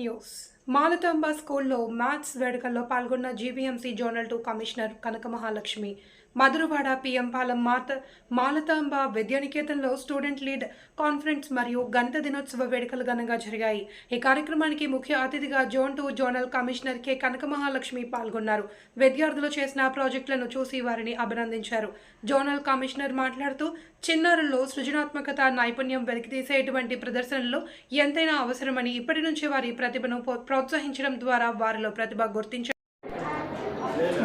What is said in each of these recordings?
News. Malathamba స్కూల్లో maths వేడుకల్లో పాల్గొన్న GVMC zonal two commissioner Kanaka Mahalakshmi Madhurawada PM Palem Mata Malathamba విద్యానికేతన్లో student lead conference మరియు గణిత దినోత్సవ వేడుకలు ఘనంగా జరిగాయి. ఈ కార్యక్రమానికి ముఖ్య అతిథిగా zone two zonal commissioner K Kanaka Mahalakshmi పాల్గొన్నారు. విద్యార్థులు చేసిన ప్రాజెక్టులను చూసి వారిని అభినందించారు. జోనల్ కమిషనర్ మాట్లాడుతూ చిన్నారుల్లో సృజనాత్మకత నైపుణ్యం వెలికితీసేటువంటి ప్రదర్శనలు ఎంతైనా అవసరమని ఇప్పటి నుంచి వారి ప్రతిభను ప్రోత్సహించడం ద్వారా వారిలో ప్రతిభ గుర్తించారు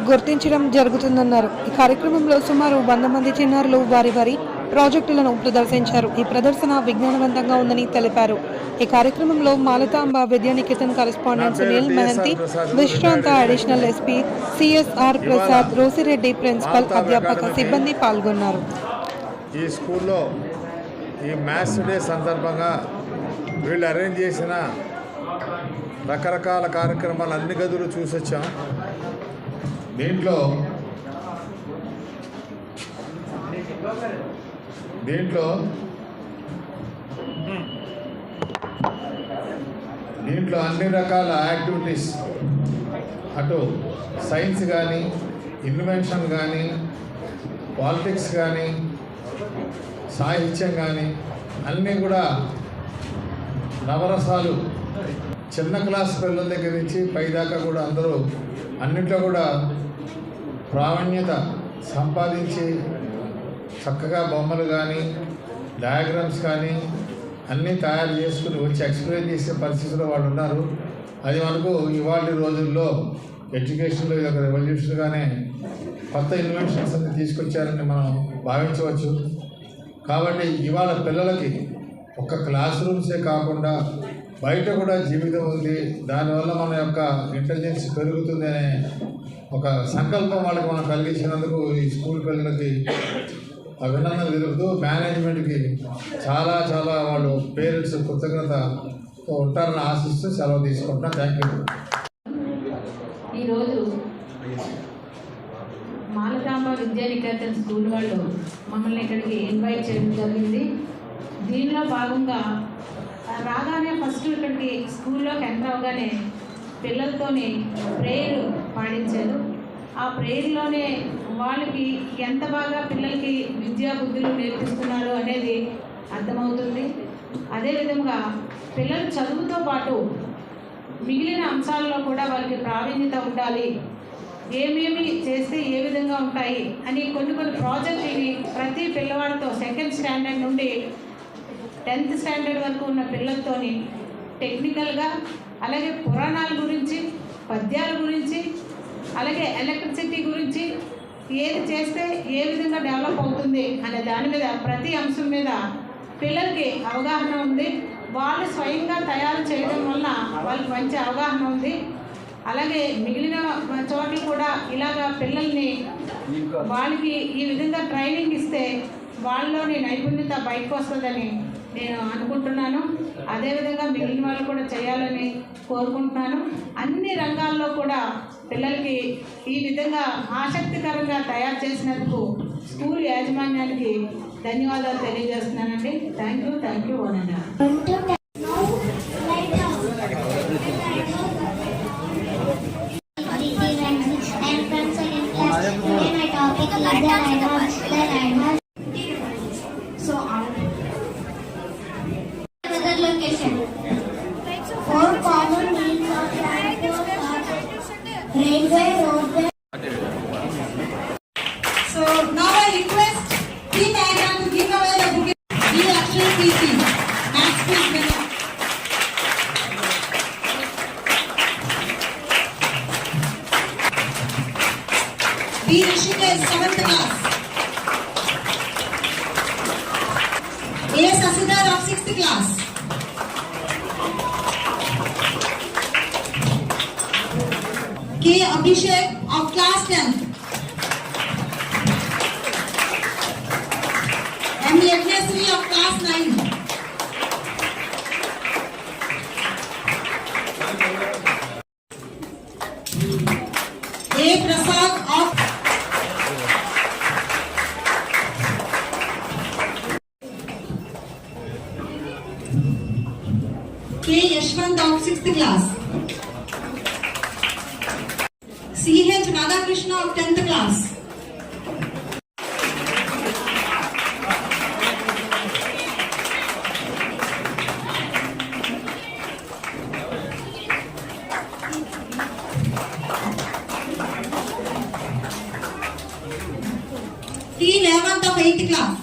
గుర్తించడం జరుగుతుందన్నారు. ఈ కార్యక్రమంలో సుమారు వంద మంది చిన్నారులు వారి వారి ప్రాజెక్టులను ప్రదర్శించారు. ఈ ప్రదర్శన విజ్ఞానవంతంగా ఉందని తెలిపారు. ఈ కార్యక్రమంలో మాలతాంబ విద్యానికేతన్ కరెస్పాండెంట్ సునీల్ మహంతి విశ్రాంత additional SP CSR Prasad Rosireddy principal అధ్యాపక సిబ్బంది పాల్గొన్నారు. ఈ స్కూల్లో ఈ మ్యాథ్స్ డే సందర్భంగా వీళ్ళు అరేంజ్ చేసిన రకరకాల కార్యక్రమాలు అన్ని గదులు చూసొచ్చాం. దీంట్లో? దీంట్లో? దీంట్లో అన్ని రకాల యాక్టివిటీస్? అటు సైన్స్ కానీ ఇన్వెన్షన్ కానీ పాలిటిక్స్ కానీ సాహిత్యం కానీ అన్నీ కూడా నవరసాలు. చిన్న క్లాస్ పిల్లల దగ్గర నుంచి పైదాకా కూడా అందరూ అన్నింటిలో కూడా ప్రావీణ్యత సంపాదించి చక్కగా బొమ్మలు కానీ డయాగ్రామ్స్ కానీ అన్నీ తయారు చేసుకుని వచ్చి ఎక్స్ప్లెయిన్ చేసే పరిస్థితిలో వాళ్ళు ఉన్నారు. అది మనకు ఇవాళ రోజుల్లో ఎడ్యుకేషన్లో ఇది ఒక రెవల్యూషన్గానే కొత్త ఇన్వెన్షన్స్ అన్ని తీసుకొచ్చారని మనం భావించవచ్చు. కాబట్టి ఇవాళ పిల్లలకి ఒక క్లాస్ రూమ్సే కాకుండా బయట కూడా జీవితం ఉంది. దానివల్ల మన యొక్క ఇంటెలిజెన్స్ పెరుగుతుంది అనే ఒక సంకల్పం వాళ్ళకి మనం కలిగించినందుకు ఈ స్కూల్ పిల్లలకి అభినందనలు తెలుపుతూ మేనేజ్మెంట్కి చాలా చాలా వాళ్ళు పేరెంట్స్ కృతజ్ఞతతో ఉంటారని ఆశిస్తూ సెలవు తీసుకుంటున్నాను థ్యాంక్ యూ. ఈరోజు మాలతాంబ విద్యానికేతన్ స్కూల్ వాళ్ళు మమ్మల్ని ఇక్కడికి ఇన్వైట్ చేయడం జరిగింది. దీనిలో భాగంగా రాగానే ఫస్ట్ ఇక్కడికి స్కూల్లోకి ఎంటర్ అవగానే పిల్లలతోని ప్రేయర్ పాడించారు ఆ ప్రేయర్లోనే వాళ్ళకి ఎంత బాగా పిల్లలకి విద్యా బుద్ధులు నేర్పిస్తున్నారు అనేది అర్థమవుతుంది. అదేవిధంగా పిల్లలు చదువుతో పాటు మిగిలిన అంశాల్లో కూడా వాళ్ళకి ప్రావీణ్యత ఉండాలి. ఏమేమి చేస్తే ఏ విధంగా ఉంటాయి అని కొన్ని కొన్ని ప్రాజెక్ట్ ఇవి ప్రతి పిల్లవాడితో సెకండ్ స్టాండర్డ్ నుండి టెన్త్ స్టాండర్డ్ వరకు ఉన్న పిల్లలతోని టెక్నికల్గా అలాగే పురాణాల గురించి పద్యాల గురించి అలాగే ఎలక్ట్రిసిటీ గురించి ఏది చేస్తే ఏ విధంగా డెవలప్ అవుతుంది అనే దాని మీద ప్రతి అంశం మీద పిల్లలకి అవగాహన ఉంది. వాళ్ళు స్వయంగా తయారు చేయడం వల్ల వాళ్ళకి మంచి అవగాహన ఉంది. అలాగే మిగిలిన చోట్ల కూడా ఇలాగ పిల్లల్ని వాళ్ళకి ఈ విధంగా ట్రైనింగ్ ఇస్తే వాళ్ళలోని నైపుణ్యత బయటకు వస్తుందని నేను అనుకుంటున్నాను అదేవిధంగా మిగిలిన వాళ్ళు కూడా చేయాలని కోరుకుంటున్నాను అన్ని రంగాల్లో కూడా పిల్లలకి ఈ విధంగా ఆసక్తికరంగా తయారు చేసినందుకు స్కూల్ యాజమాన్యానికి ధన్యవాదాలు తెలియజేస్తున్నానండి థ్యాంక్ యూ థ్యాంక్ యూ వనన్నా from second class. My topic is the animals. The animals. So now I request P. Diagram to give away the book. B. Akshay PC. Max quiz winner. B. Rishikesh, seventh class. A. Sasidhar of sixth class. K. Abhishek of class tenth. M. Yajnasri of class 9. A. Prasad of K. Yashwant of 6th class. Radhakrishna of tenth class tea eleventh of eighth class